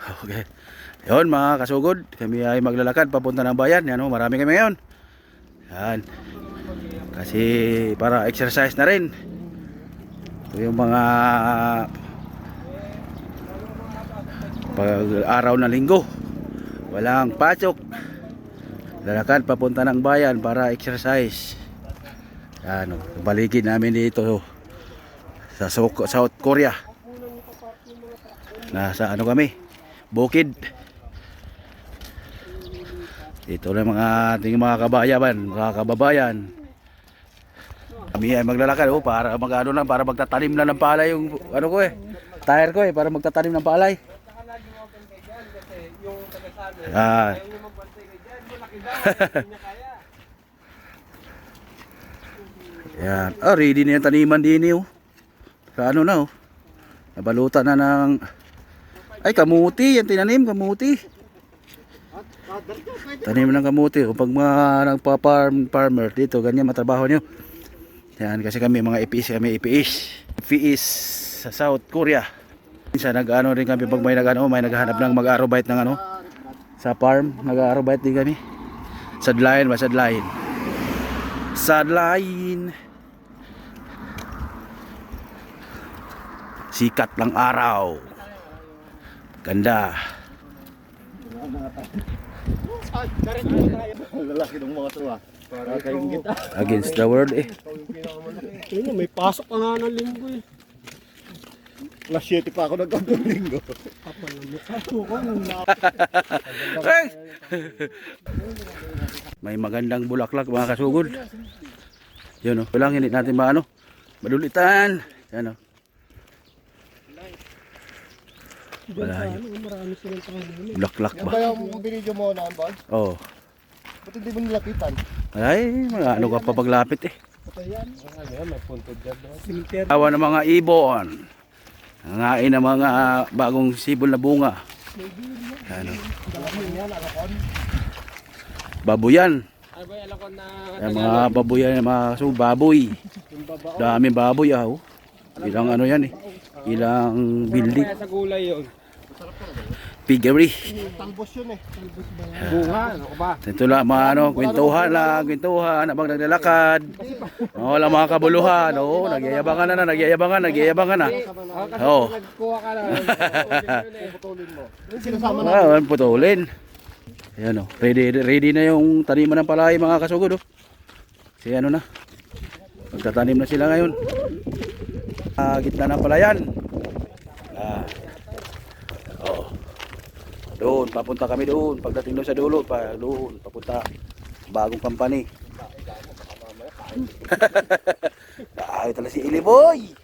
Okay. Yun mga kasugod, kami ay maglalakad papunta ng bayan. Yan, oh, marami kami ngayon. Yan. Kasi para exercise na rin. Ito yung mga pag araw na linggo. Walang patsok. Lalakad papunta ng bayan para exercise. Yan, oh, baligid namin dito oh, sa South Korea. Nasa ano kami? Bukid. Ito na mga ating mga kabayaban, mga kababayan. Kami ay maglalakad oh, para magano na, para magtatanim na ng palay yung ano ko eh. Tire ko eh, para magtatanim ng palay. Ah. Yan. Ah, ready na yung taniman din eh, oh. Sa ano na oh. Nabalutan na ng ay kamuti, yan tinanim kamuti. Tanim ng kamuti. O pag mga nagpa-farm farmer dito, ganyan matrabaho nyo. Yan kasi kami mga EPS, kami EPS. EPS sa South Korea. Minsan nag-ano rin kami pag may nag-ano, may naghahanap ng mag-arobite ng ano sa farm, nag-arobite din kami. Sadlayan ba sadlayin? Sadlayin. Sikat ng araw. Ganda. Lalaki ng mga tuwa. Para kayong kita. Against the world eh. Ayun, may pasok pa nga ng linggo eh. Alas 7 pa ako nagkabang linggo. Kapal na mukha ko ko nung na... Ay! May magandang bulaklak mga kasugod. Yun o. Walang hindi natin maano. Madulitan. Yan o. Wala yun. Ano, marami silang pangalan. Bulaklak Yan ba? ba yung binidyo mo na, Bal? Oo. Oh. Ba't hindi mo nilapitan? Ay, mga ano ka pa paglapit eh. Cemetery. Awa ng mga ibon. Nangain ng mga bagong sibol na bunga. Ano? Babuyan. Yung mga babuyan, mga so, baboy. Daming baboy ah. oh. Ilang ano yan eh. Ilang building. Kaya sa gulay yun. Piggery. Talbos yun eh. Bunga, ano ba? Ito lang mga ano, kwentuhan lang, kwentuhan, habang naglalakad. Oh, wala mga kabuluhan. Oo, nagyayabangan na na, nagyayabangan, nagyayabangan na. Oo. Nagkuha ka na. Putulin mo. Sinasama na. Ah, oh, putulin. Ayan oh, ready, ready na yung taniman ng palay mga kasugod oh. Kasi ano na, magtatanim na sila ngayon. Ah, gitna ng palayan. Ah. Oh. Doon, papunta kami doon. Pagdating doon sa dulo, pa doon, papunta bagong company. Ay, tala si Iliboy.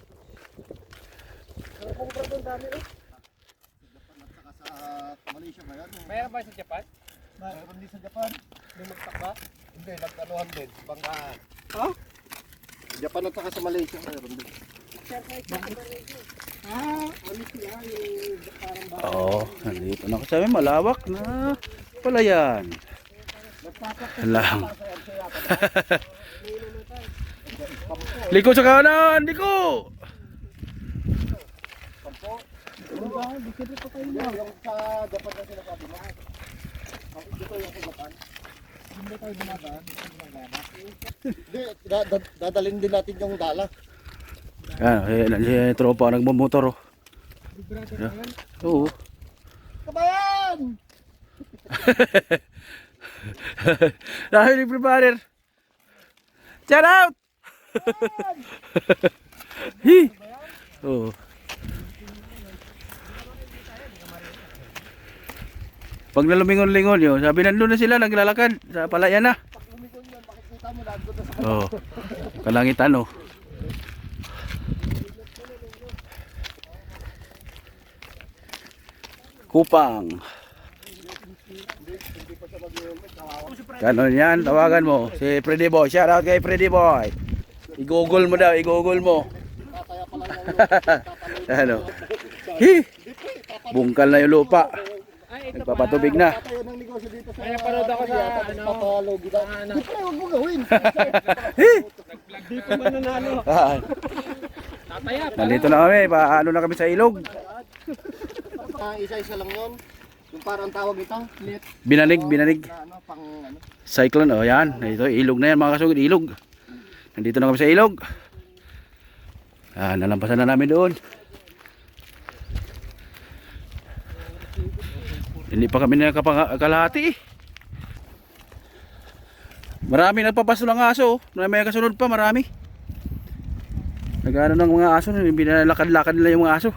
Sa Malaysia ba yan? Mayroon ba sa Japan? Mayroon din sa Japan. May magtakba? Hindi, nag-anuhan din. Banggaan. Ha? Japan at saka sa Malaysia mayroon din. Ano sila yung Oo, nandito na sabi, malawak na palayan. Lang. liko sa kanan, liko! Dadalhin din natin yung dala. Yan, eh, yung tropa nagmumotor. Oh. Oo. Kabayan! Dahil ni preparer. Shout out! Hi! Oo. Pag nalumingon-lingon yun, sabi nandun na sila, naglalakad sa palayan na. Makikita mo lahat doon sa Oo. Kalangitan oh. Kupang. Kanon yan, tawagan mo. Si Freddy Boy. Shout out kay Freddy Boy. I-google mo daw, i-google mo. ano? Hi! Bungkal na yung lupa. Nagpapatubig na. Tayo ng negosyo dito sa Ay, napanood ako sa, ano, Papalog. Di ano. pre, huwag mo gawin. Hi! Di pa man nanalo. Ah, Tataya pa. Nandito na kami, paano na kami sa ilog. Ah, isa-isa lang yun. Yung parang tawag ito. Net. Binanig, binanig. Na, ano, pang ano. Cyclone, oh yan. Ito, ilog na yan mga kasugod, ilog. Nandito na kami sa ilog. Ah, nalampasan na namin doon. Hindi pa kami nakakalahati eh. Marami nagpapasto ng aso. oh. May kasunod pa, marami. Nagano ng mga aso, binalakad-lakad nila yung mga aso.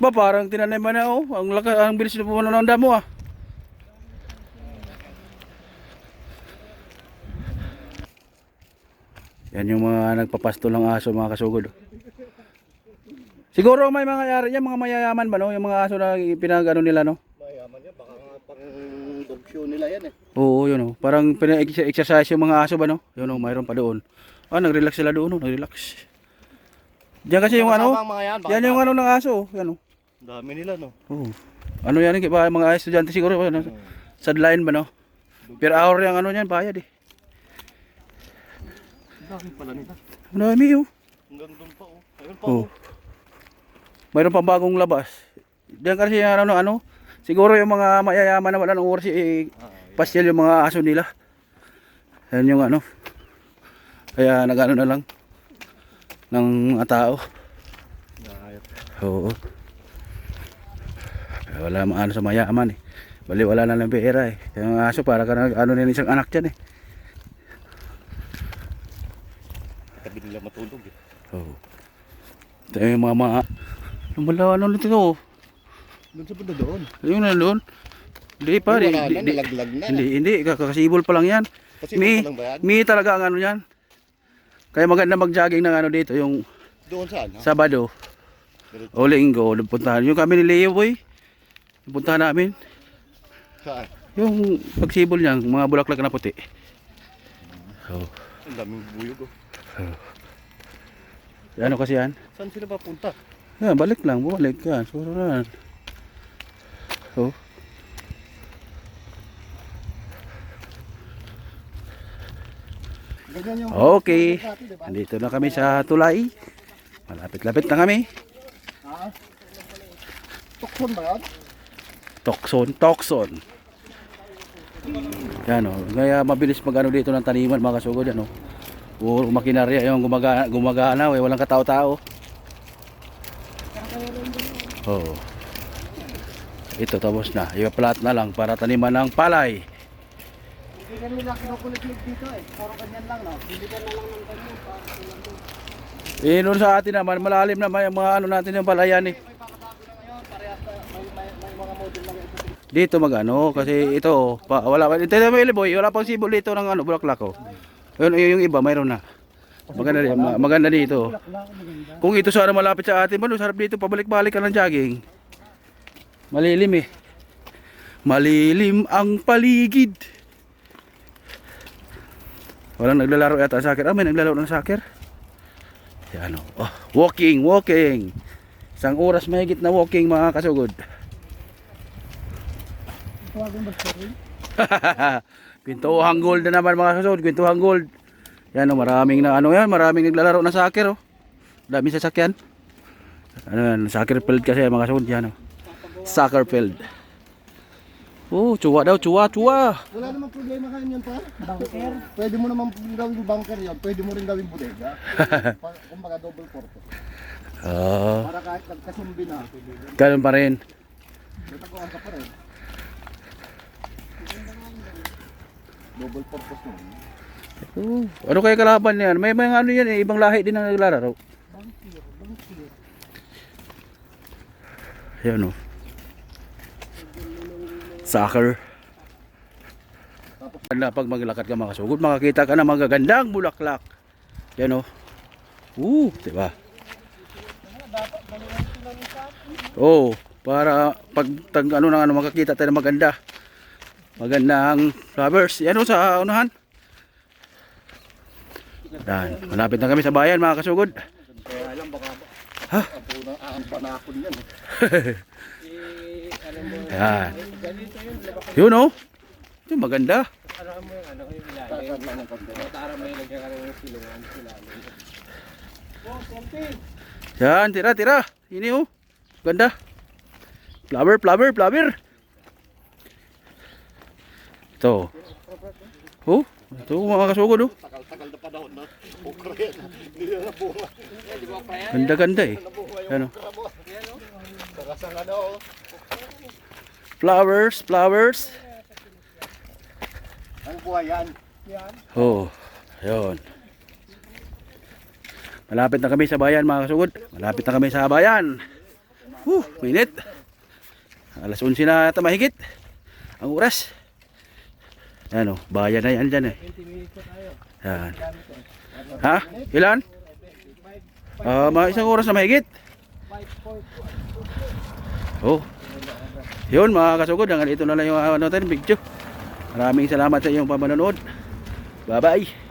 Ba parang tinaniman na oh. Ang laka, ang bilis na pumanon ng damo ah. Yan yung mga nagpapasto ng aso mga kasugod. Siguro may mga yari yan, mga mayayaman ba no? Yung mga aso na pinagano nila no? Mayaman yan. Baka nga pang dog show nila yan eh. Oo, yun oh. Parang pina-exercise yung mga aso ba no? Yun oh, mayroon pa doon. Ah, nag-relax sila doon oh, nag-relax. Diyan kasi yung ano, mga yan. Yan yung ano ng aso, yan oh. Dami nila no. Oo. Ano yan, iba mga estudyante siguro, ano, sideline ba no? Per hour yung ano niyan, bayad eh. Dami pala nila. Marami oh. Hanggang doon pa oh. Ayun pa Oh. oh. Mayroon pa bagong labas. Diyan kasi ano, ano, ano, siguro yung mga mayayaman na wala ng oras eh, pasyal yung mga aso nila. Yan yung ano. Kaya nagano na lang ng mga tao. Oo. Wala mga ano sa mayaman eh. Bali wala na lang pera eh. Yung aso para ka na ano nila isang anak dyan eh. Tabi nila matulog eh. Oo. Ito yung mga mga... Lumala ano nito to? Doon sa bunda doon. Yung na doon. Hindi pa. Di, Wala na, nalaglag na. hindi, hindi. Kakasibol pa lang yan. Kasi Mi, pa lang ba yan? mi talaga ang ano yan. Kaya maganda mag-jogging ng ano dito. Yung Doon saan? Ha? Sabado. O Linggo. Nagpuntahan. Yung kami ni Leo boy. Nagpuntahan namin. Saan? Yung pagsibol niya. Mga bulaklak na puti. Oh. Ang daming buyog oh. Ano kasi yan? Saan sila papunta? Yan, balik lang, bumalik yan. Siguro na. Oh. Ganyan yung Okay. Nandito na kami sa tulay. Malapit-lapit na kami. Ha? Tukson ba yan? Tokson, Tokson. Yan o. Kaya mabilis magano dito ng taniman mga kasugod. Yan o. Puro makinarya yung gumaga, gumagana. Eh. Walang katao-tao. Oo. Ito tapos na. Ipa-plat na lang para taniman ng palay. Hindi ka nila kinukulit dito eh. Puro ganyan lang no. Hindi ka na lang ng ganyan. Eh, noon sa atin naman, malalim naman yung mga ano natin yung palayan eh. Dito magano kasi ito pa, wala pa ito may boy wala pang sibol dito ng ano bulaklak oh. Yun yung iba mayroon na. Maganda ma- maganda dito. Kung ito sana malapit sa atin, ano sarap dito pabalik-balik ka ng jogging. Malilim eh. Malilim ang paligid. Walang naglalaro yata ng soccer. Ah, may naglalaro ng soccer. Yan oh. oh. Walking, walking. Isang oras mahigit na walking mga kasugod. Kwentuhang gold na naman mga kasunod, kwentuhang gold. Yan o, maraming na ano yan, maraming naglalaro ng soccer o. Daming sasakyan. Ano yan, soccer field kasi mga kasunod yan o. Soccer field. Oh, tsuwa daw, tsuwa, tsuwa. Wala namang problema kayo yan pa. Bunker? Pwede mo naman gawing bunker yan. Pwede mo rin gawing bodega. Pa- Kumbaga double purpose. Oh, Para kahit nagkasumbi na. ganun pa rin. Nataguan ka pa rin. Double purpose mo. Oh, ano kaya kalaban yan? May mga ano yan eh, ibang lahi din ang naglalaro. Yan o. Soccer. Na pag maglakad ka mga kasugod, makakita ka ng magagandang bulaklak. Yan o. Uh, di ba? Oh, para pag tag, ano na ano makakita tayo ng maganda. Magandang flowers. Yan o sa unahan. Yan, malapit na kami sa bayan mga kasugod. Alam baka Ha? ang panakon yan. Yan. Yun oh. Yung maganda. Yan, tira, tira. Ini oh. Ganda. Flower, flower, flower. Ito. Oh, ito mga kasugod oh. Tagal-tagal na panahon na. Yan. Hindi na nabunga. Ganda, ganda eh. Nabuha Ano? sa ano, oh. Flowers, flowers. Ang buhay yan. Oh, ayun. Malapit na kami sa bayan mga kasugod. Malapit na kami sa bayan. Huh, minit. Alas 11 na ata mahigit. Ang oras. Yan oh, bayan na yan dyan eh. Yan. Ha? Ilan? Ah, mga isang oras na mahigit. Oh. Yun mga kasugod, hanggang ito na lang yung ano natin, video. Maraming salamat sa iyong pamanonood. Bye-bye.